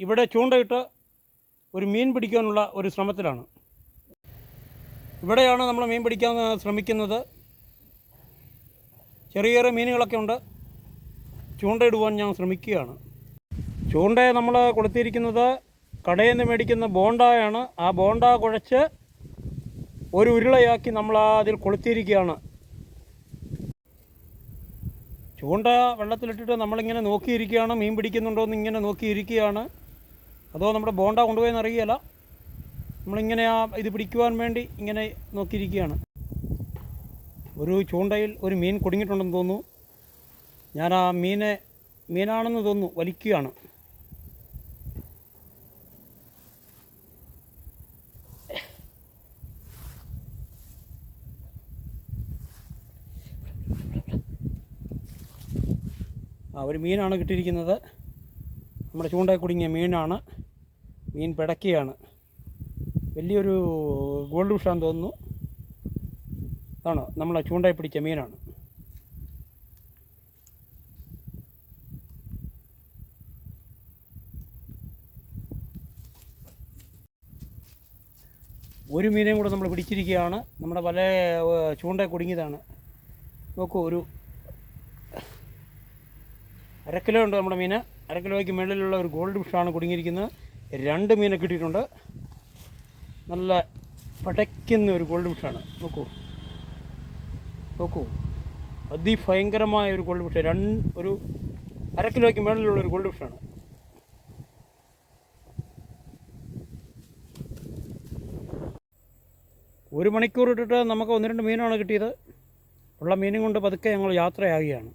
ഇവിടെ ചൂണ്ടയിട്ട് ഒരു മീൻ പിടിക്കാനുള്ള ഒരു ശ്രമത്തിലാണ്. ഇവിടെയാണ് നമ്മൾ മീൻ പിടിക്കാൻ ശ്രമിക്കുന്നത്. ചെറിയ ചെറിയ മീനുകളൊക്കെ ഉണ്ട്. ചൂണ്ടയിടുവാൻ ഞാൻ ശ്രമിക്കുകയാണ്. ചൂണ്ടയെ നമ്മൾ കൊടുത്തിരിക്കുന്നത് കടയിൽ നിന്ന് മേടിക്കുന്ന ബോണ്ടായാണ്. ആ ബോണ്ട കുഴച്ച് ഒരു ഉരുളയാക്കി നമ്മൾ അതിൽ കൊളുത്തിയിരിക്കുകയാണ്. ചൂണ്ട വെള്ളത്തിലിട്ടിട്ട് നമ്മളിങ്ങനെ നോക്കിയിരിക്കുകയാണ്. മീൻ പിടിക്കുന്നുണ്ടോ എന്ന് ഇങ്ങനെ നോക്കിയിരിക്കുകയാണ്. അതോ നമ്മുടെ ബോണ്ട കൊണ്ടുപോയെന്ന് അറിയുകയല്ല. നമ്മളിങ്ങനെ ആ ഇത് പിടിക്കുവാൻ വേണ്ടി ഇങ്ങനെ നോക്കിയിരിക്കുകയാണ്. ഒരു ചൂണ്ടയിൽ ഒരു മീൻ കുടുങ്ങിയിട്ടുണ്ടെന്ന് തോന്നുന്നു. ഞാൻ ആ മീനെ മീനാണെന്ന് തോന്നുന്നു വലിക്കുകയാണ്. ആ ഒരു മീനാണ് കിട്ടിയിരിക്കുന്നത്. നമ്മുടെ ചൂണ്ടയിൽ കുടുങ്ങിയ മീനാണ്. മീൻ പിടക്കുകയാണ്. വലിയൊരു ഗോൾഡ് ഫിഷാന്ന് തോന്നുന്നു. ആണോ നമ്മളെ ചൂണ്ടായി പിടിച്ച മീനാണ്. ഒരു മീനെയും കൂടെ നമ്മൾ പിടിച്ചിരിക്കുകയാണ്. നമ്മുടെ പല ചൂണ്ട കുടുങ്ങിയതാണ് നോക്കൂ ഒരു അര കിലോ ഉണ്ട് നമ്മുടെ മീൻ അര കിലോയ്ക്ക് മുകളിലുള്ള ഒരു ഗോൾഡ് ഫിഷാണ് കുടുങ്ങിയിരിക്കുന്നത്. രണ്ട് മീനെ കിട്ടിയിട്ടുണ്ട്. നല്ല പടയ്ക്കുന്ന ഒരു ഗോൾഡ് ഫിഷാണ് നോക്കൂ. നോക്കൂ. അതിഭയങ്കരമായ ഒരു ഗോൾഡ് ഫിഷ് രണ്ട് ഒരു അര കിലോയ്ക്ക് മുകളിലുള്ള ഒരു ഗോൾഡ് ഫിഷാണ് ഒരു മണിക്കൂർ ഇട്ടിട്ട് നമുക്ക് ഒന്ന് രണ്ട് മീനാണ് കിട്ടിയത്. ഉള്ള മീനും കൊണ്ട് പതുക്കെ ഞങ്ങൾ യാത്രയാകുകയാണ്